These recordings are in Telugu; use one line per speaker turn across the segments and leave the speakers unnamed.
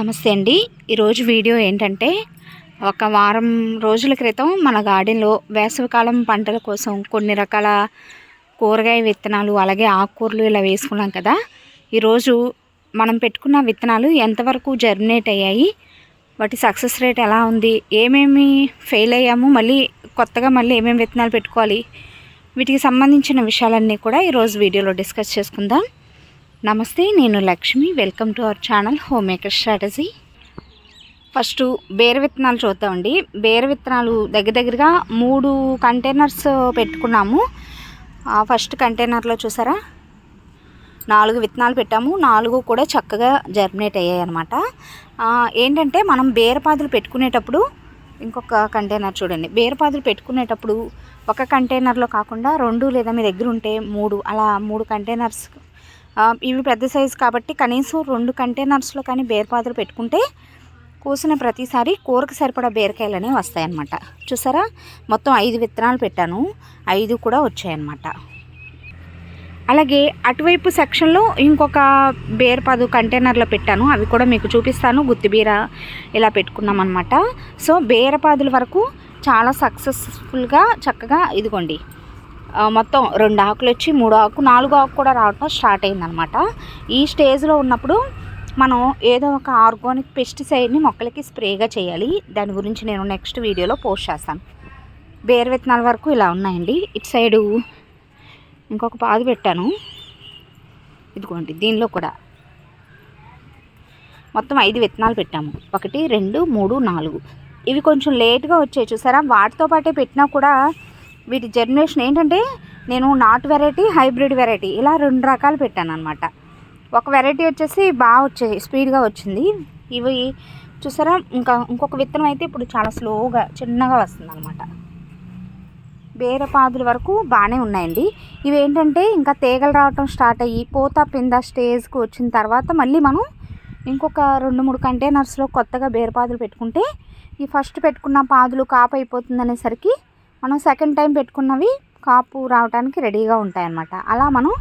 నమస్తే అండి. ఈరోజు వీడియో ఏంటంటే ఒక వారం రోజుల క్రితం మన గార్డెన్లో వేసవికాలం పంటల కోసం కొన్ని రకాల కూరగాయ విత్తనాలు అలాగే ఆకుకూరలు ఇలా వేసుకున్నాం కదా. ఈరోజు మనం పెట్టుకున్న విత్తనాలు ఎంతవరకు జర్మినేట్ అయ్యాయి వాటి సక్సెస్ రేట్ ఎలా ఉంది ఏమేమి ఫెయిల్ అయ్యాము మళ్ళీ కొత్తగా మళ్ళీ ఏమేమి విత్తనాలు పెట్టుకోవాలి వీటికి సంబంధించిన విషయాలన్నీ కూడా ఈరోజు వీడియోలో డిస్కస్ చేసుకుందాం. నమస్తే నేను Lakshmi. Welcome to our channel home maker strategy first బేర విత్తనాలు చూద్దామండి. బేర విత్తనాలు దగ్గర దగ్గరగా మూడు కంటైనర్స్ పెట్టుకున్నాము. ఫస్ట్ కంటైనర్లో చూసారా? నాలుగు విత్తనాలు పెట్టాము. నాలుగు కూడా చక్కగా జర్మినేట్ అయ్యాయి అనమాట ఏంటంటే మనం బేరపాదులు పెట్టుకునేటప్పుడు ఇంకొక కంటైనర్ చూడండి. బేరపాదులు పెట్టుకునేటప్పుడు ఒక కంటైనర్లో కాకుండా రెండు లేదా మీ దగ్గర ఉంటే మూడు అలా మూడు కంటైనర్స్ ఇవి పెద్ద సైజు కాబట్టి కనీసం రెండు కంటైనర్స్లో కానీ బేరపాదులు పెట్టుకుంటే కోసిన ప్రతిసారి కూరకు సరిపడా బీరకాయలు అనేవి వస్తాయన్నమాట. చూసారా? మొత్తం ఐదు విత్తనాలు పెట్టాను. ఐదు కూడా వచ్చాయన్నమాట. అలాగే అటువైపు సెక్షన్లో ఇంకొక బేర్పాదు కంటైనర్లో పెట్టాను. అవి కూడా మీకు చూపిస్తాను. గుత్తిబీర ఇలా పెట్టుకున్నాం అనమాట సో బేరపాదుల వరకు చాలా సక్సెస్ఫుల్గా చక్కగా ఇదిగోండి. మొత్తం రెండు ఆకులు వచ్చి మూడు ఆకు నాలుగు ఆకు కూడా రావటం స్టార్ట్ అయిందనమాట. ఈ స్టేజ్లో ఉన్నప్పుడు మనం ఏదో ఒక ఆర్గానిక్ పెస్టిసైడ్ని మొక్కలకి స్ప్రేగా చేయాలి. దాని గురించి నేను నెక్స్ట్ వీడియోలో పోస్ట్ చేస్తాను. బేర్ విత్తనాల వరకు ఇలా ఉన్నాయండి. ఇటు సైడు ఇంకొక పాదు పెట్టాను. ఇదిగోండి దీనిలో కూడా మొత్తం ఐదు విత్తనాలు పెట్టాము. ఒకటి రెండు మూడు నాలుగు. ఇవి కొంచెం లేట్గా వచ్చాయి. చూసారా? వాటితో పాటే పెట్టినా కూడా వీటి జర్మినేషన్ ఏంటంటే నేను నాటు వెరైటీ హైబ్రిడ్ వెరైటీ ఇలా రెండు రకాలు పెట్టాను అనమాట ఒక వెరైటీ వచ్చేసి బాగా వచ్చాయి స్పీడ్గా వచ్చింది. ఇవి చూసారా? ఇంకా ఇంకొక విత్తనం అయితే ఇప్పుడు చాలా స్లోగా చిన్నగా వస్తుంది అనమాట బేరపాదుల వరకు బాగానే ఉన్నాయండి. ఇవి ఏంటంటే ఇంకా తీగలు రావటం స్టార్ట్ అయ్యి పోత పింద స్టేజ్కి వచ్చిన తర్వాత మళ్ళీ మనం ఇంకొక రెండు మూడు కంటైనర్స్లో కొత్తగా బేరపాదులు పెట్టుకుంటే ఈ ఫస్ట్ పెట్టుకున్న పాదులు కాపు అయిపోతుంది అనేసరికి మనం సెకండ్ టైం పెట్టుకున్నవి కాపు రావడానికి రెడీగా ఉంటాయన్నమాట. అలా మనం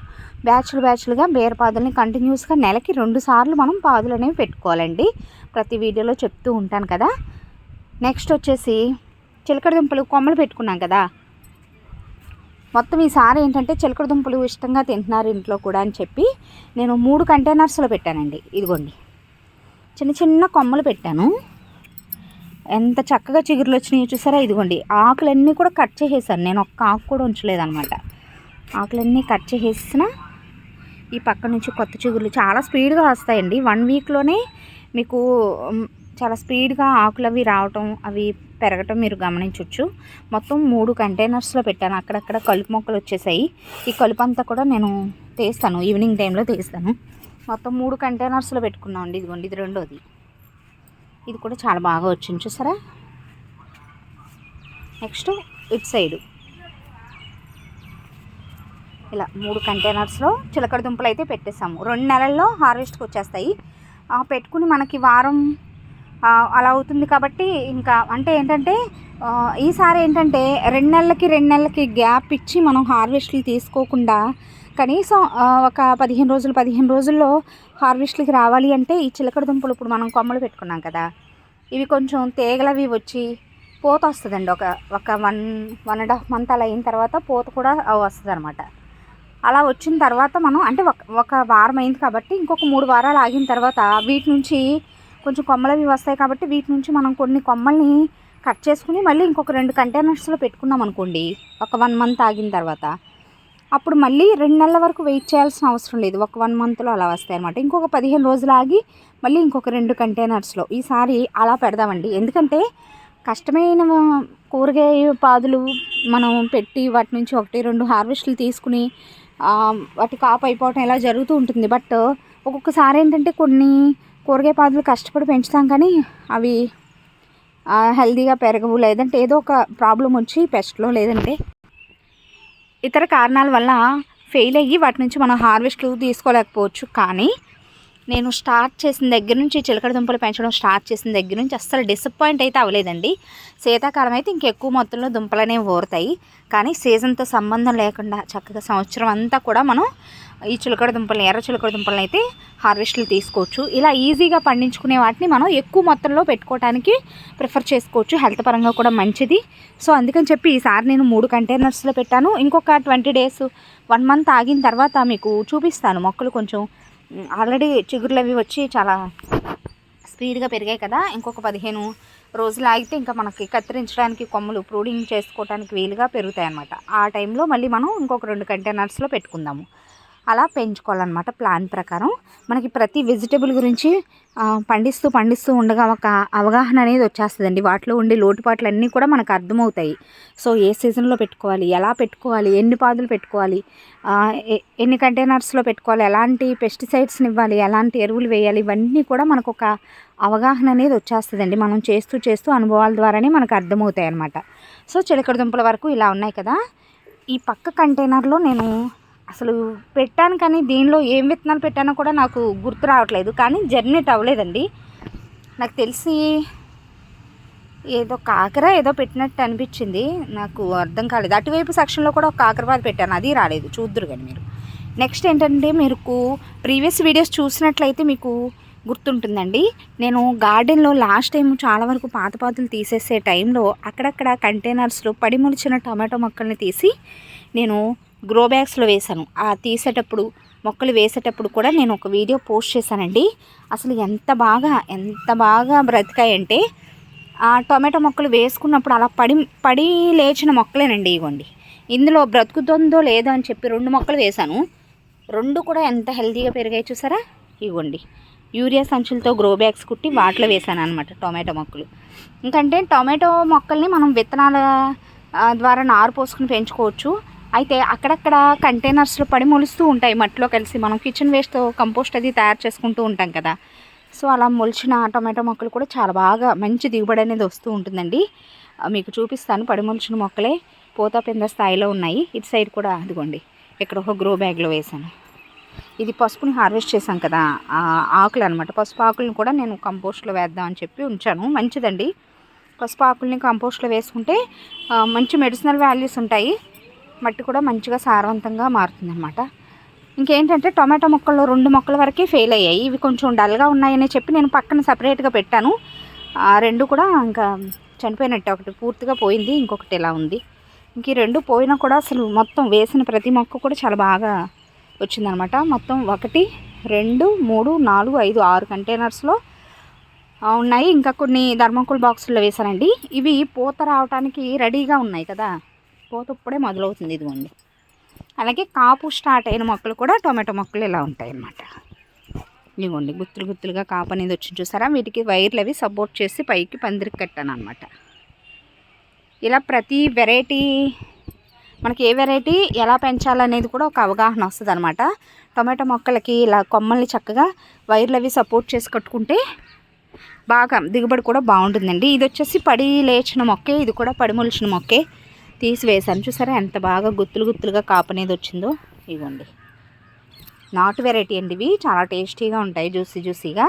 బ్యాచ్లు బ్యాచ్లుగా బేరపాదులని కంటిన్యూస్గా నెలకి రెండు సార్లు మనం పాదులు అనేవి పెట్టుకోవాలండి. ప్రతి వీడియోలో చెప్తూ ఉంటాను కదా. నెక్స్ట్ వచ్చేసి చిలకడ దుంపలు కొమ్మలు పెట్టుకున్నాం కదా. మొత్తం ఈసారి ఏంటంటే చిలకడ దుంపలు ఇష్టంగా తింటున్నారు ఇంట్లో కూడా అని చెప్పి నేను మూడు కంటైనర్స్లో పెట్టానండి. ఇదిగోండి. చిన్న చిన్న కొమ్మలు పెట్టాను. ఎంత చక్కగా చిగురులు వచ్చినాయో చూసారా? ఇదిగోండి. ఆకులన్నీ కూడా కట్ చేసేసాను. నేను ఒక్క ఆకు కూడా ఉంచలేదన్నమాట. ఆకులన్నీ కట్ చేసేసిన ఈ పక్క నుంచి కొత్త చిగురులు చాలా స్పీడ్గా వస్తాయండి. వన్ వీక్లోనే మీకు చాలా స్పీడ్గా ఆకులు అవి రావటం అవి పెరగటం మీరు గమనించవచ్చు మొత్తం మూడు కంటైనర్స్లో పెట్టాను. అక్కడక్కడ కలుపు మొక్కలు వచ్చేసాయి. ఈ కలుపు అంతా కూడా నేను తీస్తాను. ఈవినింగ్ టైంలో తీస్తాను. మొత్తం మూడు కంటైనర్స్లో పెట్టుకున్నాం అండి ఇదిగోండి. ఇది రెండోది. ఇది కూడా చాలా బాగా వచ్చింది చూసారా? Next it side. ఇలా మూడు కంటైనర్స్లో చిలకడ దుంపలు అయితే పెట్టేసాము రెండు నెలల్లో హార్వెస్ట్కి వచ్చేస్తాయి. పెట్టుకుని మనకి వారం అలా అవుతుంది కాబట్టి ఇంకా అంటే ఏంటంటే ఈసారి ఏంటంటే రెండు నెలలకి రెండు నెలలకి గ్యాప్ ఇచ్చి మనం హార్వెస్ట్లు తీసుకోకుండా కనీసం ఒక పదిహేను రోజులు పదిహేను రోజుల్లో హార్వెస్ట్లకి రావాలి అంటే ఈ చిలకడ దుంపలు ఇప్పుడు మనం కొమ్మలు పెట్టుకున్నాం కదా ఇవి కొంచెం తేగలవి వచ్చి పూత వస్తుందండి. ఒక ఒక one one and half month అలా అయిన తర్వాత పూత కూడా వస్తుంది అనమాట అలా వచ్చిన తర్వాత మనం అంటే ఒక ఒక వారం అయింది కాబట్టి ఇంకొక మూడు వారాలు ఆగిన తర్వాత వీటి నుంచి కొంచెం కొమ్మలవి వస్తాయి కాబట్టి వీటి నుంచి మనం కొన్ని కొమ్మల్ని కట్ చేసుకుని మళ్ళీ ఇంకొక రెండు కంటైనర్స్లో పెట్టుకున్నాం అనుకోండి ఒక వన్ మంత్ ఆగిన తర్వాత. అప్పుడు మళ్ళీ రెండు నెలల వరకు వెయిట్ చేయాల్సిన అవసరం లేదు. ఒక వన్ మంత్లో అలా వస్తాయి అనమాట ఇంకొక పదిహేను రోజులు ఆగి మళ్ళీ ఇంకొక రెండు కంటైనర్స్లో ఈసారి అలా పెడదామండి. ఎందుకంటే కష్టమైన కూరగాయ పాదులు మనం పెట్టి వాటి నుంచి ఒకటి రెండు హార్వెస్ట్లు తీసుకుని వాటి కాపు అయిపోవటం ఇలా జరుగుతూ ఉంటుంది. బట్ ఒక్కొక్కసారి ఏంటంటే కొన్ని కూరగాయ పాదులు కష్టపడి పెంచుతాం కానీ అవి హెల్దీగా పెరగవు. లేదంటే ఏదో ఒక ప్రాబ్లం వచ్చి పెస్ట్లో లేదంటే ఇతర కారణాల వల్ల ఫెయిల్ అయ్యి వాటి నుంచి మనం హార్వెస్ట్లు తీసుకోలేకపోవచ్చు. కానీ నేను స్టార్ట్ చేసిన దగ్గర నుంచి చిలకడ దుంపలు పెంచడం స్టార్ట్ చేసిన దగ్గర నుంచి అస్సలు డిసప్పాయింట్ అయితే అవ్వలేదండి. శీతాకాలం అయితే ఇంకెక్కువ మొత్తంలో దుంపలు అనేవి ఊరుతాయి కానీ సీజన్తో సంబంధం లేకుండా చక్కగా సంవత్సరం అంతా కూడా మనం ఈ చిలకడ దుంపలను ఎర్ర చిలకడ దుంపలను అయితే హార్వెస్ట్లు తీసుకోవచ్చు. ఇలా ఈజీగా పండించుకునే వాటిని మనం ఎక్కువ మొత్తంలో పెట్టుకోవడానికి ప్రిఫర్ చేసుకోవచ్చు. హెల్త్ పరంగా కూడా మంచిది. సో అందుకని చెప్పి ఈసారి నేను మూడు కంటైనర్స్లో పెట్టాను. ఇంకొక ట్వంటీ డేస్ వన్ మంత్ ఆగిన తర్వాత మీకు చూపిస్తాను. మొక్కలు కొంచెం ఆల్రెడీ చిగురులు అవి వచ్చి చాలా స్పీడ్గా పెరిగాయి కదా. ఇంకొక పదిహేను రోజులు ఆగితే ఇంకా మనకి కత్తిరించడానికి కొమ్మలు ప్రూడింగ్ చేసుకోవడానికి వీలుగా పెరుగుతాయి అన్నమాట ఆ టైంలో మళ్ళీ మనం ఇంకొక రెండు కంటైనర్స్లో పెట్టుకుందాము. అలా పెంచుకోవాలన్నమాట ప్లాన్ ప్రకారం. మనకి ప్రతి వెజిటేబుల్ గురించి పండిస్తూ పండిస్తూ ఉండగా ఒక అవగాహన అనేది వచ్చేస్తుందండి. వాటిలో ఉండే లోటుపాట్లు అన్నీ కూడా మనకు అర్థమవుతాయి. సో ఏ సీజన్లో పెట్టుకోవాలి ఎలా పెట్టుకోవాలి ఎన్ని పాదులు పెట్టుకోవాలి ఎన్ని కంటైనర్స్లో పెట్టుకోవాలి ఎలాంటి పెస్టిసైడ్స్ని ఇవ్వాలి ఎలాంటి ఎరువులు వేయాలి ఇవన్నీ కూడా మనకు ఒక అవగాహన అనేది వచ్చేస్తుందండి. మనం చేస్తూ చేస్తూ అనుభవాల ద్వారానే మనకు అర్థమవుతాయి అనమాట సో చిలకడ దుంపల వరకు ఇలా ఉన్నాయి కదా. ఈ పక్క కంటైనర్లో నేను అసలు పెట్టాను కానీ దీనిలో ఏం విత్తనాలు పెట్టానో కూడా నాకు గుర్తు రావట్లేదు కానీ జర్నేట్ అవ్వలేదండి. నాకు తెలిసి ఏదో కాకర ఏదో పెట్టినట్టు అనిపించింది నాకు అర్థం కాలేదు. అటువైపు సెక్షన్లో కూడా ఒక కాకరపాదు పెట్టాను అది రాలేదు చూద్దరు కానీ మీరు. నెక్స్ట్ ఏంటంటే మీకు ప్రీవియస్ వీడియోస్ చూసినట్లయితే మీకు గుర్తుంటుందండి. నేను గార్డెన్లో లాస్ట్ టైం చాలా వరకు పాత పాతులు తీసేసే టైంలో అక్కడక్కడ కంటైనర్స్లో పడిమొలిచిన టమాటో మొక్కల్ని తీసి నేను గ్రో బ్యాగ్స్లో వేశాను. ఆ తీసేటప్పుడు మొక్కలు వేసేటప్పుడు కూడా నేను ఒక వీడియో పోస్ట్ చేశానండి. అసలు ఎంత బాగా ఎంత బాగా బ్రతికాయంటే ఆ టొమాటో మొక్కలు వేసుకున్నప్పుడు అలా పడి పడి లేచిన మొక్కలేనండి ఇవ్వండి ఇందులో బ్రతుకుతుందో లేదో అని చెప్పి రెండు మొక్కలు వేశాను. రెండు కూడా ఎంత హెల్తీగా పెరిగాయి చూసారా? ఇవ్వండి యూరియా సంచులతో గ్రో బ్యాగ్స్ కుట్టి వాటిలో వేసాను అనమాట టొమాటో మొక్కలు. ఇంకంటే టొమాటో మొక్కల్ని మనం విత్తనాల ద్వారా నారు పోసుకుని పెంచుకోవచ్చు. అయితే అక్కడక్కడ కంటైనర్స్లో పడి మొలుస్తూ ఉంటాయి మట్టిలో కలిసి. మనం కిచెన్ వేస్ట్తో కంపోస్ట్ అది తయారు చేసుకుంటూ ఉంటాం కదా. సో అలా మొలిచిన టొమాటో మొక్కలు కూడా చాలా బాగా మంచి దిగుబడి అనేది వస్తూ ఉంటుందండి. మీకు చూపిస్తాను. పడి మొలిచిన మొక్కలే పోతా పింద స్థాయిలో ఉన్నాయి. ఇటు సైడ్ కూడా అదిగోండి. ఇక్కడ ఒక గ్రో బ్యాగ్లో వేసాను ఇది పసుపుని హార్వెస్ట్ చేశాం కదా. ఆకులు అనమాట పసుపు ఆకులను కూడా నేను కంపోస్ట్లో వేద్దాం అని చెప్పి ఉంచాను. మంచిదండి. పసుపు ఆకుల్ని కంపోస్ట్లో వేసుకుంటే మంచి మెడిసినల్ వాల్యూస్ ఉంటాయి. మట్టి కూడా మంచిగా సారవంతంగా మారుతుందన్నమాట. ఇంకేంటంటే టొమాటో మొక్కల్లో రెండు మొక్కల వరకే ఫెయిల్ అయ్యాయి. ఇవి కొంచెం డల్గా ఉన్నాయని చెప్పి నేను పక్కన సపరేట్గా పెట్టాను. ఆ రెండు కూడా ఇంకా చనిపోయినట్టు. ఒకటి పూర్తిగా పోయింది ఇంకొకటి ఇలా ఉంది. ఇంక ఈ రెండు పోయినా కూడా అసలు మొత్తం వేసిన ప్రతి మొక్క కూడా చాలా బాగా వచ్చిందనమాట మొత్తం ఒకటి రెండు మూడు నాలుగు ఐదు ఆరు కంటైనర్స్లో ఉన్నాయి. ఇంకా కొన్ని ధర్మకోల్ బాక్సుల్లో వేశానండి. ఇవి పూత రావడానికి రెడీగా ఉన్నాయి కదా. పూత ఇప్పుడే మొదలవుతుంది ఇదిగోండి. అలాగే కాపు స్టార్ట్ అయిన మొక్కలు కూడా టొమాటో మొక్కలు ఇలా ఉంటాయి అన్నమాట ఇదిగోండి గుత్తులు గుత్తులుగా కాపు అనేది వచ్చి చూసారా? వీటికి వైర్లు అవి సపోర్ట్ చేసి పైకి పందిరికి కట్టాను అనమాట ఇలా ప్రతి వెరైటీ మనకి ఏ వెరైటీ ఎలా పెంచాలనేది కూడా ఒక అవగాహన వస్తుంది అనమాట టొమాటో మొక్కలకి ఇలా కొమ్మల్ని చక్కగా వైర్లు అవి సపోర్ట్ చేసి కట్టుకుంటే బాగా దిగుబడి కూడా బాగుంటుందండి. ఇది వచ్చేసి పడి లేచిన మొక్కే ఇది కూడా పడి మొలిచిన మొక్కే. తీసి వేసాను చూసారా ఎంత బాగా గుత్తులు గుత్తులుగా కాపు అనేది వచ్చిందో? ఇవ్వండి నాటు వెరైటీ అండి ఇవి. చాలా టేస్టీగా ఉంటాయి జ్యూసీ జ్యూసీగా.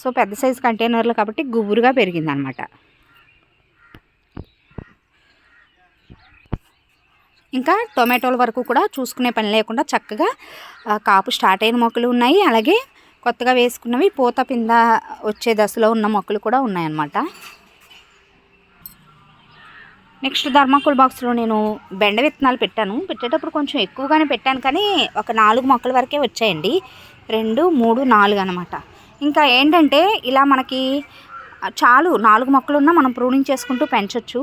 సో పెద్ద సైజు కంటైనర్లు కాబట్టి గుబురుగా పెరిగిందనమాట. ఇంకా టొమాటోల వరకు కూడా చూసుకునే పని లేకుండా చక్కగా కాపు స్టార్ట్ అయిన మొక్కలు ఉన్నాయి. అలాగే కొత్తగా వేసుకున్నవి పూత పింద వచ్చే దశలో ఉన్న మొక్కలు కూడా ఉన్నాయన్నమాట. నెక్స్ట్ ధర్మాకోల్ బాక్స్లో నేను బెండ విత్తనాలు పెట్టాను. పెట్టేటప్పుడు కొంచెం ఎక్కువగానే పెట్టాను కానీ ఒక నాలుగు మొక్కల వరకే వచ్చాయండి. రెండు మూడు నాలుగు అనమాట ఇంకా ఏంటంటే ఇలా మనకి చాలు నాలుగు మొక్కలు ఉన్నా మనం ప్రూనింగ్ చేసుకుంటూ పెంచవచ్చు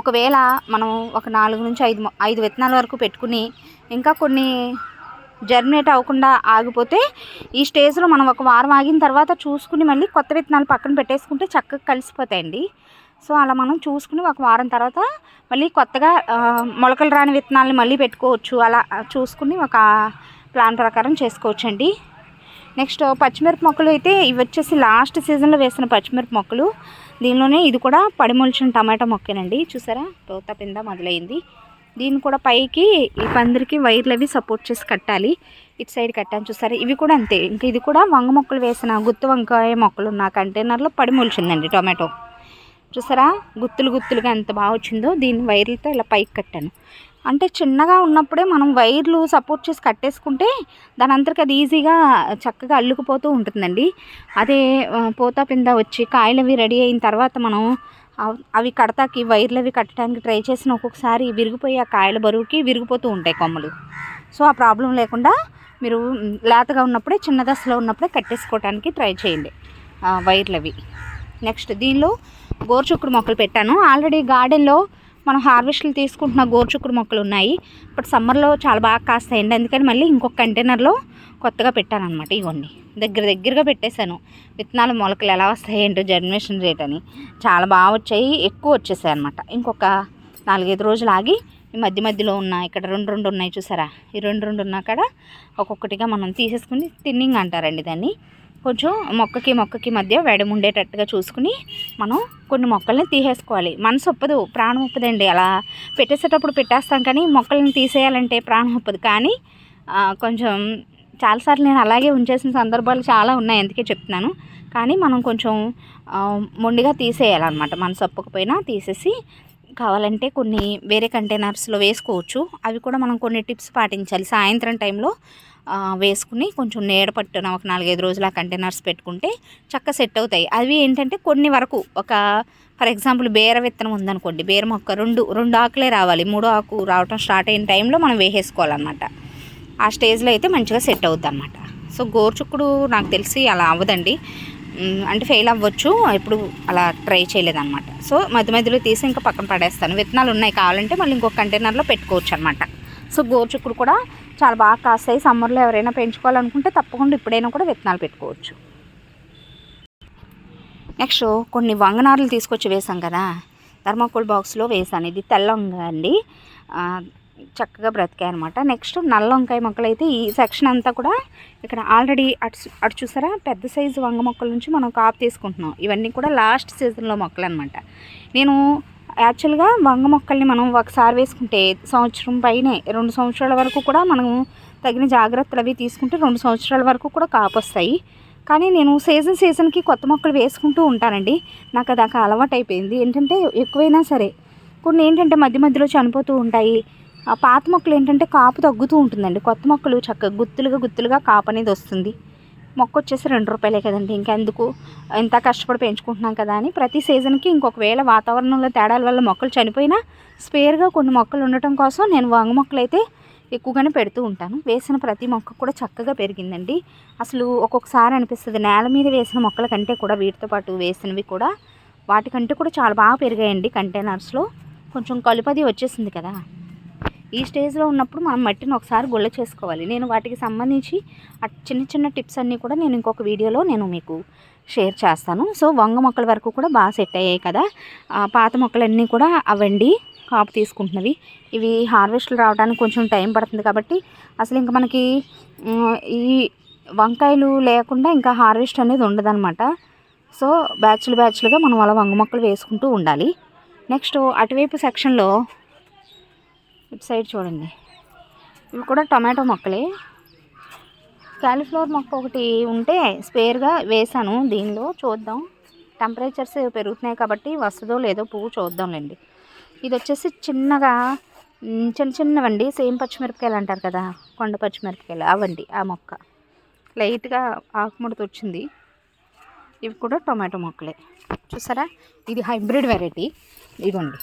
ఒకవేళ మనం ఒక నాలుగు నుంచి ఐదు ఐదు విత్తనాల వరకు పెట్టుకుని ఇంకా కొన్ని జర్మినేట్ అవ్వకుండా ఆగిపోతే ఈ స్టేజ్లో మనం ఒక వారం ఆగిన తర్వాత చూసుకుని మళ్ళీ కొత్త విత్తనాలు పక్కన పెట్టేసుకుంటే చక్కగా కలిసిపోతాయండి. సో అలా మనం చూసుకుని ఒక వారం తర్వాత మళ్ళీ కొత్తగా మొలకలు రాని విత్తనాలని మళ్ళీ పెట్టుకోవచ్చు. అలా చూసుకుని ఒక ప్లాన్ ప్రకారం చేసుకోవచ్చండి. నెక్స్ట్ పచ్చిమిరప మొక్కలు అయితే ఇవి వచ్చేసి లాస్ట్ సీజన్లో వేసిన పచ్చిమిరప మొక్కలు. దీనిలోనే ఇది కూడా పడిమొలిచిన టమాటా మొక్కేనండి. చూసారా? తోత పింద మొదలైంది. దీన్ని కూడా పైకి ఈ పందిరికి వైర్లు అవి సపోర్ట్ చేసి కట్టాలి. ఇటు సైడ్ కట్టాను. చూసారా? ఇవి కూడా అంతే. ఇంకా ఇది కూడా వంగ మొక్కలు వేసిన గుత్తి వంకాయ మొక్కలు ఉన్న కంటైనర్లో పడి మొలిచిందండి టొమాటో. చూసారా? గుత్తులు గుత్తులుగా ఎంత బాగా వచ్చిందో దీన్ని వైర్లతో ఇలా పైకి కట్టాను. అంటే చిన్నగా ఉన్నప్పుడే మనం వైర్లు సపోర్ట్ చేసి కట్టేసుకుంటే దాని అంతరికి అది ఈజీగా చక్కగా అల్లుకుపోతూ ఉంటుందండి. అదే పోతా పింద వచ్చి కాయలు అవి రెడీ అయిన తర్వాత మనం అవి కడతాకి వైర్లు అవి కట్టడానికి ట్రై చేసిన ఒక్కొక్కసారి విరిగిపోయి ఆ కాయల బరువుకి విరిగిపోతూ ఉంటాయి కొమ్మలు. సో ఆ ప్రాబ్లం లేకుండా మీరు లేతగా ఉన్నప్పుడే చిన్న దశలో ఉన్నప్పుడే కట్టేసుకోవడానికి ట్రై చేయండి వైర్లు అవి నెక్స్ట్ దీనిలో గోరుచుక్కుడు మొక్కలు పెట్టాను. ఆల్రెడీ గార్డెన్లో మనం హార్వెస్ట్లు తీసుకుంటున్న గోరుచుక్కుడు మొక్కలు ఉన్నాయి. బట్ సమ్మర్లో చాలా బాగా కాస్తాయండి అందుకని మళ్ళీ ఇంకొక కంటైనర్లో కొత్తగా పెట్టాను అనమాట ఇవన్నీ. దగ్గర దగ్గరగా పెట్టేశాను. విత్తనాలు మొలకలు ఎలా వస్తాయి ఏంటో జర్మినేషన్ రేట్ అని. చాలా బాగా వచ్చాయి. ఎక్కువ వచ్చేసాయి అనమాట ఇంకొక నాలుగైదు రోజులు ఆగి ఈ మధ్య మధ్యలో ఉన్న ఇక్కడ రెండు రెండు ఉన్నాయి చూసారా? ఈ రెండు రెండు ఉన్న కాడ ఒక్కొక్కటిగా మనం తీసేసుకుని తిన్నింగ్ అంటారండి దాన్ని. కొంచెం మొక్కకి మొక్కకి మధ్య వెడము ఉండేటట్టుగా చూసుకుని మనం కొన్ని మొక్కల్ని తీసేసుకోవాలి. మనసు ఒప్పదు ప్రాణం ఒప్పదండి. అలా పెట్టేసేటప్పుడు పెట్టేస్తాం కానీ మొక్కల్ని తీసేయాలంటే ప్రాణం ఒప్పదు. కానీ కొంచెం చాలాసార్లు నేను అలాగే ఉంచేసిన సందర్భాలు చాలా ఉన్నాయి అందుకే చెప్తున్నాను. కానీ మనం కొంచెం మొండిగా తీసేయాలన్నమాట. మనసు ఒప్పకపోయినా తీసేసి కావాలంటే కొన్ని వేరే కంటైనర్స్లో వేసుకోవచ్చు. అవి కూడా మనం కొన్ని టిప్స్ పాటించాలి. సాయంత్రం టైంలో వేసుకుని కొంచెం నీడ పట్టున ఒక నాలుగైదు రోజులు ఆ కంటైనర్స్ పెట్టుకుంటే చక్క సెట్ అవుతాయి. అవి ఏంటంటే కొన్ని వరకు ఒక ఫర్ ఎగ్జాంపుల్ బేర విత్తనం ఉందనుకోండి బేర మొక్క రెండు రెండు ఆకులే రావాలి. మూడో ఆకు రావటం స్టార్ట్ అయిన టైంలో మనం వేసేసుకోవాలన్నమాట. ఆ స్టేజ్లో అయితే మంచిగా సెట్ అవుద్ది అనమాట సో గోరుచుక్కుడు నాకు తెలిసి అలా అవ్వదండి. అంటే ఫెయిల్ అవ్వచ్చు. ఎప్పుడు అలా ట్రై చేయలేదన్నమాట. సో మధ్య మధ్యలో తీసి ఇంకా పక్కన పడేస్తాను. విత్తనాలు ఉన్నాయి కావాలంటే మళ్ళీ ఇంకొక కంటైనర్లో పెట్టుకోవచ్చు అనమాట సో గోరుచుక్కుడు కూడా చాలా బాగా కాస్తాయి. సమ్మర్లో ఎవరైనా పెంచుకోవాలనుకుంటే తప్పకుండా ఇప్పుడైనా కూడా విత్తనాలు పెట్టుకోవచ్చు. నెక్స్ట్ కొన్ని వంగనారులు తీసుకొచ్చి వేసాం కదా. థర్మాకోల్ బాక్స్లో వేసాను ఇది తెల్ల వంగ అండి. చక్కగా బ్రతికాయి అనమాట నెక్స్ట్ నల్ల వంకాయ మొక్కలు అయితే ఈ సెక్షన్ అంతా కూడా ఇక్కడ ఆల్రెడీ అటు అటు చూసారా? పెద్ద సైజు వంగ మొక్కల నుంచి మనం కాపు తీసుకుంటున్నాం. ఇవన్నీ కూడా లాస్ట్ సీజన్లో మొక్కలు అనమాట నేను యాక్చువల్గా వంగ మొక్కల్ని మనం ఒకసారి వేసుకుంటే సంవత్సరం పైనే రెండు సంవత్సరాల వరకు కూడా మనం తగిన జాగ్రత్తలు అవి తీసుకుంటే రెండు సంవత్సరాల వరకు కూడా కాపు వస్తాయి. కానీ నేను సీజన్ సీజన్కి కొత్త మొక్కలు వేసుకుంటూ ఉంటానండి. నాకు అది అలవాటు అయిపోయింది ఏంటంటే ఎక్కువైనా సరే కొన్ని ఏంటంటే మధ్య మధ్యలో చనిపోతూ ఉంటాయి. ఆ పాత మొక్కలు ఏంటంటే కాపు తగ్గుతూ ఉంటుందండి. కొత్త మొక్కలు చక్కగా గుత్తులుగా గుత్తులుగా కాపు అనేది వస్తుంది. మొక్క వచ్చేసి రెండు రూపాయలే కదండి. ఇంకెందుకు ఎంత కష్టపడి పెంచుకుంటున్నాం కదా అని ప్రతి సీజన్కి ఇంకొకవేళ వాతావరణంలో తేడాల వల్ల మొక్కలు చనిపోయినా స్పేర్గా కొన్ని మొక్కలు ఉండటం కోసం నేను వంగ మొక్కలు అయితే ఎక్కువగానే పెడుతూ ఉంటాను. వేసిన ప్రతి మొక్క కూడా చక్కగా పెరిగిందండి. అసలు ఒక్కొక్కసారి అనిపిస్తుంది నేల మీద వేసిన మొక్కల కంటే కూడా వీటితో పాటు వేసినవి కూడా వాటికంటే కూడా చాలా బాగా పెరిగాయండి కంటైనర్స్లో. కొంచెం కలుపది వచ్చేసింది కదా. ఈ స్టేజ్లో ఉన్నప్పుడు మనం మట్టిని ఒకసారి గుల్ల చేసుకోవాలి. నేను వాటికి సంబంధించి చిన్న చిన్న టిప్స్ అన్నీ కూడా నేను ఇంకొక వీడియోలో నేను మీకు షేర్ చేస్తాను. సో వంగ మొక్కల వరకు కూడా బాగా సెట్ అయ్యాయి కదా. పాత మొక్కలన్నీ కూడా అవండి కాపు తీసుకుంటున్నవి. ఇవి హార్వెస్ట్లు రావడానికి కొంచెం టైం పడుతుంది కాబట్టి అసలు ఇంకా మనకి ఈ వంకాయలు లేకుండా ఇంకా హార్వెస్ట్ అనేది ఉండదన్నమాట. సో బ్యాచ్లు బ్యాచ్లుగా మనం అలా వంగ మొక్కలు వేసుకుంటూ ఉండాలి. నెక్స్ట్ అటువైపు సెక్షన్లో ఇటు సైడ్ చూడండి. ఇవి కూడా టమాటో మొక్కలే. క్యాలిఫ్లవర్ మొక్క ఒకటి ఉంటే స్పేర్గా వేసాను దీనిలో. చూద్దాం. టెంపరేచర్స్ పెరుగుతున్నాయి కాబట్టి వస్తుందో లేదో పువ్వు చూద్దాంలేండి. ఇది వచ్చేసి చిన్నగా చిన్న చిన్నవండి. సేమ్ పచ్చిమిరపకాయలు అంటారు కదా కొండ పచ్చిమిరపకాయలు. అవండి ఆ మొక్క. లైట్గా ఆకుముడత వచ్చింది. ఇవి కూడా టొమాటో మొక్కలే. చూసారా? ఇది హైబ్రిడ్ వెరైటీ. ఇవ్వండి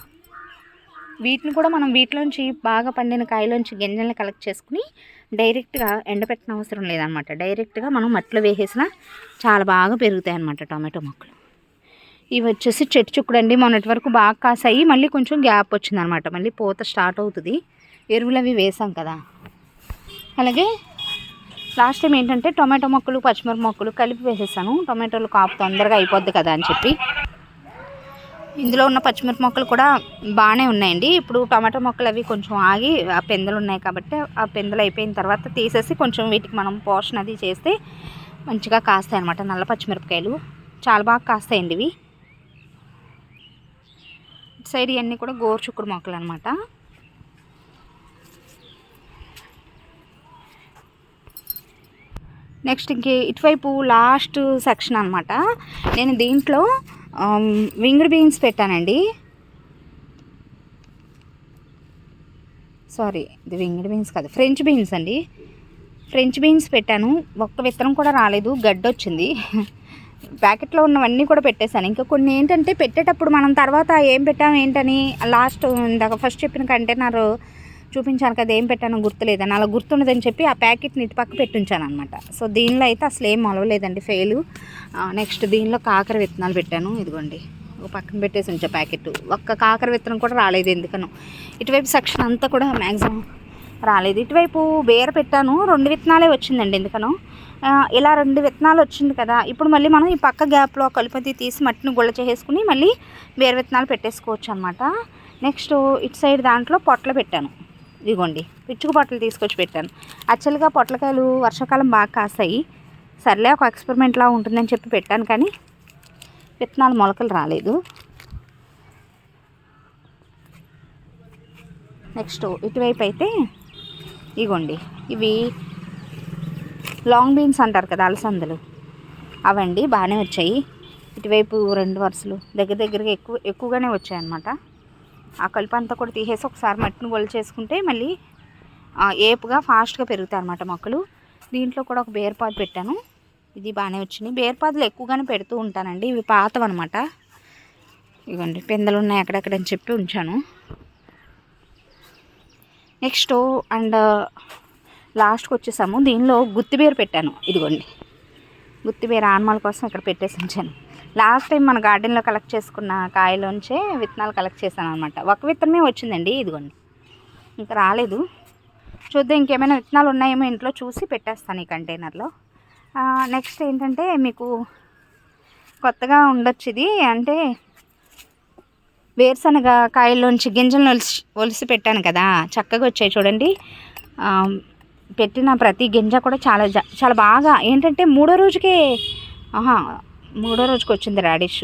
వీటిని కూడా మనం వీటిలోంచి బాగా పండిన కాయలోంచి గింజల్ని కలెక్ట్ చేసుకుని డైరెక్ట్గా ఎండపెట్టిన అవసరం లేదనమాట డైరెక్ట్గా మనం మట్టిలో వేసేసిన చాలా బాగా పెరుగుతాయి అన్నమాట టమాటో మొక్కలు. ఇవి వచ్చేసి చెట్టు చుక్కడండి అండి మొన్నటి వరకు బాగా కాసాయి. మళ్ళీ కొంచెం గ్యాప్ వచ్చిందనమాట మళ్ళీ పూత స్టార్ట్ అవుతుంది. ఎరువులు అవి వేసాం కదా. అలాగే లాస్ట్ టైం ఏంటంటే టొమాటో మొక్కలు పచ్చిమిరప మొక్కలు కలిపి వేసేసాను. టొమాటోలు కాపు తొందరగా అయిపోద్ది కదా అని చెప్పి. ఇందులో ఉన్న పచ్చిమిరప మొక్కలు కూడా బాగానే ఉన్నాయండి. ఇప్పుడు టమాటో మొక్కలు అవి కొంచెం ఆగి ఆ పెందలు ఉన్నాయి కాబట్టి ఆ పెందలు అయిపోయిన తర్వాత తీసేసి కొంచెం వీటికి మనం పోషణ అది చేస్తే మంచిగా కాస్తాయి అనమాట నల్ల పచ్చిమిరపకాయలు. చాలా బాగా కాస్తాయండి ఇవి. ఇటు సైడ్ ఇవన్నీ కూడా గోరుచుక్కుడు మొక్కలు అనమాట నెక్స్ట్ ఇంకే ఇటువైపు లాస్ట్ సెక్షన్ అనమాట నేను దీంట్లో వింగ్డ్ బీన్స్ పెట్టానండి. సారీ ఇది వింగ్డ్ బీన్స్ కాదు. ఫ్రెంచ్ బీన్స్ అండి. ఫ్రెంచ్ బీన్స్ పెట్టాను. ఒక్క విత్తనం కూడా రాలేదు. గడ్డ వచ్చింది ప్యాకెట్లో ఉన్నవన్నీ కూడా పెట్టేశాను. ఇంకా కొన్ని ఏంటంటే పెట్టేటప్పుడు మనం తర్వాత ఏం పెట్టాం ఏంటని లాస్ట్ ఇందాక ఫస్ట్ చెప్పిన కంటైనర్ చూపించాను కదా ఏం పెట్టానో గుర్తులేదని అలా గుర్తుండదని చెప్పి ఆ ప్యాకెట్ని ఇటు పక్క పెట్టించాను అనమాట సో దీనిలో అయితే అసలు ఏం మొలవలేదండి ఫెయిల్. నెక్స్ట్ దీనిలో కాకర విత్తనాలు పెట్టాను ఇదిగోండి. ఒక పక్కన పెట్టేసి ఉంచా ప్యాకెట్. ఒక్క కాకర విత్తనం కూడా రాలేదు ఎందుకనో. ఇటువైపు సెక్షన్ అంతా కూడా మ్యాక్సిమం రాలేదు. ఇటువైపు బేర పెట్టాను రెండు విత్తనాలే వచ్చిందండి ఎందుకనో. ఇలా రెండు విత్తనాలు వచ్చింది కదా ఇప్పుడు మళ్ళీ మనం ఈ పక్క గ్యాప్లో కలుపతి తీసి మట్టిని గుళ్ళ చేసేసుకుని మళ్ళీ బేర విత్తనాలు పెట్టేసుకోవచ్చు అనమాట నెక్స్ట్ ఇటు సైడ్ దాంట్లో పొట్ల పెట్టాను. ఇదిగోండి పిచ్చుకు పొట్టలు తీసుకొచ్చి పెట్టాను. యాక్చువల్గా పొట్లకాయలు వర్షాకాలం బాగా కాస్తాయి. సర్లే ఒక ఎక్స్పెరిమెంట్లా ఉంటుందని చెప్పి పెట్టాను కానీ విత్తనాలు మొలకలు రాలేదు. నెక్స్ట్ ఇటువైపు అయితే ఇగోండి ఇవి లాంగ్ బీన్స్ అంటారు కదా అలసందలు. అవండి బాగానే వచ్చాయి. ఇటువైపు రెండు వరుసలు దగ్గర దగ్గరగా ఎక్కువ ఎక్కువగానే వచ్చాయి అన్నమాట ఆ కలుపు అంతా కూడా తీసేసి ఒకసారి మట్టిని గొల్ల చేసుకుంటే మళ్ళీ ఏపుగా ఫాస్ట్గా పెరుగుతాయి అన్నమాట మొక్కలు. దీంట్లో కూడా ఒక బేర్పాదు పెట్టాను. ఇది బాగానే వచ్చింది. బేర్పాదులు ఎక్కువగానే పెడుతూ ఉంటానండి. ఇవి పాతవన్నమాట ఇవ్వండి పెందలు ఉన్నాయి అక్కడక్కడ అని చెప్పి ఉంచాను. నెక్స్ట్ అండ్ లాస్ట్కి వచ్చేసాము. దీనిలో గుత్తిబీర పెట్టాను. ఇదిగోండి. గుత్తిబీర ఆనమాల కోసం ఇక్కడ పెట్టేసి ఉంచాను. లాస్ట్ టైం మన గార్డెన్లో కలెక్ట్ చేసుకున్న కాయలోంచే విత్తనాలు కలెక్ట్ చేశాను అనమాట ఒక విత్తనమే వచ్చిందండి ఇదిగోండి. ఇంకా రాలేదు. చూద్దాం ఇంకేమైనా విత్తనాలు ఉన్నాయేమో ఇంట్లో చూసి పెట్టేస్తాను ఈ కంటైనర్లో. నెక్స్ట్ ఏంటంటే మీకు కొత్తగా ఉండొచ్చు ఇది. అంటే వేరుశనగ కాయల్లోంచి గింజలను ఒలిసి ఒలిసి పెట్టాను కదా చక్కగా వచ్చాయి చూడండి. పెట్టిన ప్రతి గింజ కూడా చాలా చాలా బాగా ఏంటంటే మూడో రోజుకే ఆహా మూడో రోజుకి వచ్చింది రాడిష్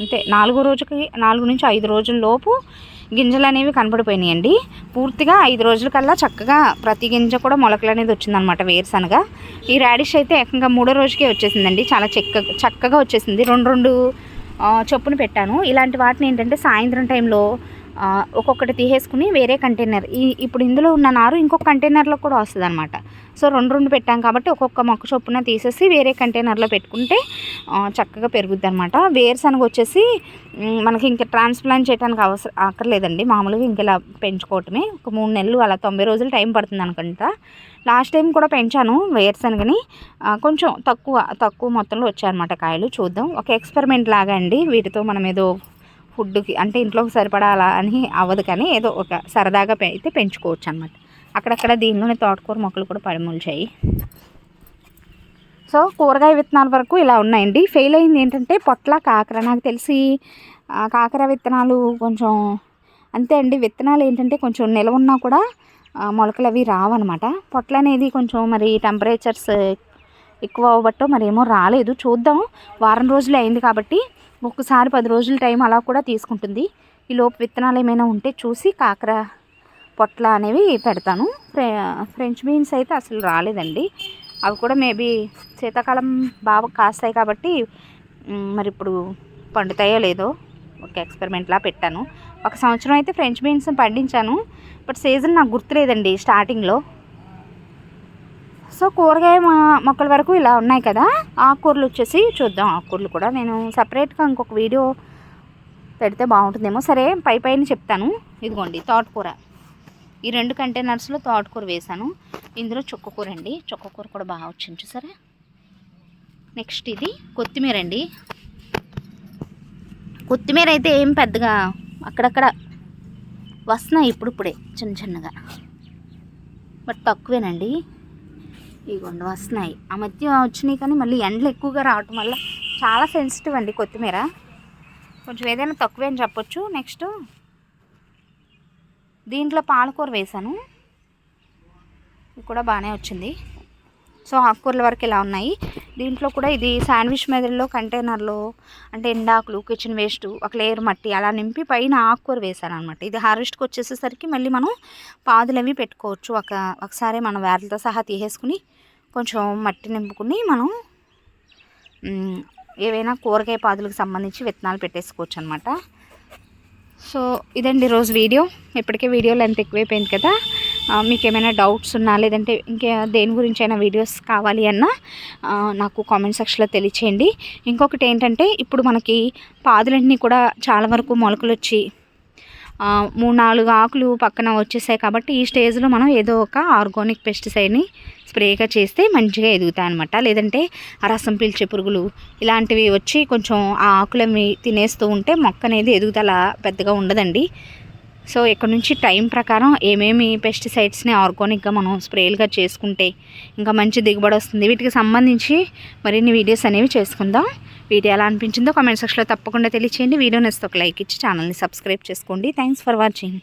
అంతే నాలుగో రోజుకి నాలుగు నుంచి ఐదు రోజుల లోపు గింజలు అనేవి కనపడిపోయినాయండి పూర్తిగా ఐదు రోజుల కల్లా చక్కగా ప్రతి గింజ కూడా మొలకలు అనేది వచ్చిందనమాట వేరుశనగ. ఈ రాడిష్ అయితే ఏకంగా మూడో రోజుకే వచ్చేసిందండి. చాలా చెక్క చక్కగా వచ్చేసింది. రెండు రెండు చొప్పున పెట్టాను. ఇలాంటి వాటిని ఏంటంటే సాయంత్రం టైంలో ఒక్కొక్కటి తీసేసుకుని వేరే కంటైనర్ ఈ ఇప్పుడు ఇందులో ఉన్న నారు ఇంకొక కంటైనర్లో కూడా వస్తుంది అనమాట సో రెండు రెండు పెట్టాం కాబట్టి ఒక్కొక్క మొక్క చొప్పున తీసేసి వేరే కంటైనర్లో పెట్టుకుంటే చక్కగా పెరుగుద్ది అనమాట వేరుశనగ వచ్చేసి మనకి ఇంకా ట్రాన్స్ప్లాంట్ చేయడానికి అవసరం అక్కర్లేదండి మామూలుగా ఇంక ఇలా పెంచుకోవటమే. ఒక మూడు నెలలు అలా తొంభై రోజులు టైం పడుతుంది అనుకుంటా. లాస్ట్ టైం కూడా పెంచాను వేరుశనగని. కొంచెం తక్కువ తక్కువ మొత్తంలో వచ్చాయన్నమాట కాయలు. చూద్దాం. ఒక ఎక్స్పెరిమెంట్ లాగా అండి. వీటితో మనం ఏదో ఫుడ్కి అంటే ఇంట్లోకి సరిపడా అలా అని అవ్వదు కానీ ఏదో ఒక సరదాగా పె- అయితే పెంచుకోవచ్చు అనమాట అక్కడక్కడ దీనిలోనే తోటకూర మొక్కలు కూడా పడిమూల్చాయి. సో కూరగాయ విత్తనాల వరకు ఇలా ఉన్నాయండి. ఫెయిల్ అయింది ఏంటంటే పొట్ల కాకర. నాకు తెలిసి కాకర విత్తనాలు కొంచెం అంతే అండి. విత్తనాలు ఏంటంటే కొంచెం నిలవ ఉన్నా కూడా మొలకలు అవి రావన్నమాట. పొట్ల అనేది కొంచెం మరి టెంపరేచర్స్ ఎక్కువ అవ్వబట్టో మరి ఏమో రాలేదు. చూద్దాం. వారం రోజులు అయింది కాబట్టి ఒక్కసారి పది రోజుల టైం అలా కూడా తీసుకుంటుంది. ఈ లోపు విత్తనాలు ఏమైనా ఉంటే చూసి కాకర పొట్ల అనేవి పెడతాను. ఫ్రె ఫ్రెంచ్ బీన్స్ అయితే అసలు రాలేదండి. అవి కూడా మేబీ శీతాకాలం బాగా కాస్తాయి కాబట్టి మరి ఇప్పుడు పండుతాయో లేదో ఒక ఎక్స్పెరిమెంట్లా పెట్టాను. ఒక సంవత్సరం అయితే ఫ్రెంచ్ బీన్స్ పండించాను బట్ సీజన్ నాకు గుర్తులేదండి స్టార్టింగ్లో. సో కూరగాయ మొక్కల వరకు ఇలా ఉన్నాయి కదా ఆకుకూరలు వచ్చేసి చూద్దాం. ఆకుకూరలు కూడా నేను సపరేట్గా ఇంకొక వీడియో పెడితే బాగుంటుందేమో. సరే పై పైన చెప్తాను. ఇదిగోండి తోటకూర. ఈ రెండు కంటైనర్స్లో తోటకూర వేసాను. ఇందులో చుక్కకూర అండి. చుక్కకూర కూడా బాగా వచ్చింది చూసారా? నెక్స్ట్ ఇది కొత్తిమీర అండి. కొత్తిమీర అయితే ఏం పెద్దగా అక్కడక్కడ వస్తున్నాయి ఇప్పుడిప్పుడే చిన్న చిన్నగా. బట్ తక్కువేనండి. ఇగోండి వస్తున్నాయి. ఆ మధ్య వచ్చినాయి కానీ మళ్ళీ ఎండలు ఎక్కువగా రావటం వల్ల చాలా సెన్సిటివ్ అండి కొత్తిమీర. కొంచెం ఏదైనా తక్కువే అని చెప్పొచ్చు. నెక్స్ట్ దీంట్లో పాలకూర వేసాను. ఇది కూడా బాగానే వచ్చింది. సో ఆకుకూరల వరకు ఇలా ఉన్నాయి. దీంట్లో కూడా ఇది శాండ్విచ్ మెదడులో కంటైనర్లో అంటే ఎండాకులు కిచెన్ వేస్ట్ ఒక లేయర్ మట్టి అలా నింపి పైన ఆకుకూర వేసాను అనమాట ఇది హార్వెస్ట్కి వచ్చేసేసరికి మళ్ళీ మనం పాదులు అవి పెట్టుకోవచ్చు. ఒక ఒకసారి మనం వేర్లతో సహా తీసేసుకుని కొంచెం మట్టి నింపుకుని మనం ఏవైనా కూరగాయ పాదులకు సంబంధించి విత్తనాలు పెట్టేసుకోవచ్చు అనమాట సో ఇదండి రోజు వీడియో. ఇప్పటికే వీడియో లెంత్ ఎక్కువైపోయింది కదా. మీకు ఏమైనా డౌట్స్ ఉన్నా లేదంటే ఇంకా దేని గురించి అయినా వీడియోస్ కావాలి అన్నా నాకు కామెంట్ సెక్షన్లో తెలియచేయండి. ఇంకొకటి ఏంటంటే ఇప్పుడు మనకి పాదులన్నీ కూడా చాలా వరకు మొలకలు వచ్చి మూడు నాలుగు ఆకులు పక్కన వచ్చేసాయి కాబట్టి ఈ స్టేజ్లో మనం ఏదో ఒక ఆర్గానిక్ పెస్టిసైడ్ని స్ప్రేగా చేస్తే మంచిగా ఎదుగుతాయి అనమాట లేదంటే ఆ రసం పీల్చే పురుగులు ఇలాంటివి వచ్చి కొంచెం ఆ ఆకులవి తినేస్తూ ఉంటే మొక్క అనేది ఎదుగుదల పెద్దగా ఉండదండి. సో ఇక్కడ నుంచి టైం ప్రకారం ఏమేమి పెస్టిసైడ్స్ని ఆర్గానిక్గా మనం స్ప్రేలుగా చేసుకుంటే ఇంకా మంచి దిగుబడి వస్తుంది. వీటికి సంబంధించి మరిన్ని వీడియోస్ అనేవి చేసుకుందాం. వీడియో ఎలా అనిపించిందో కామెంట్ సెక్షన్లో తప్పకుండా తెలియచేయండి. వీడియో నచ్చితే ఒక లైక్ ఇచ్చి ఛానల్ని సబ్స్క్రైబ్ చేసుకోండి. Thanks for watching.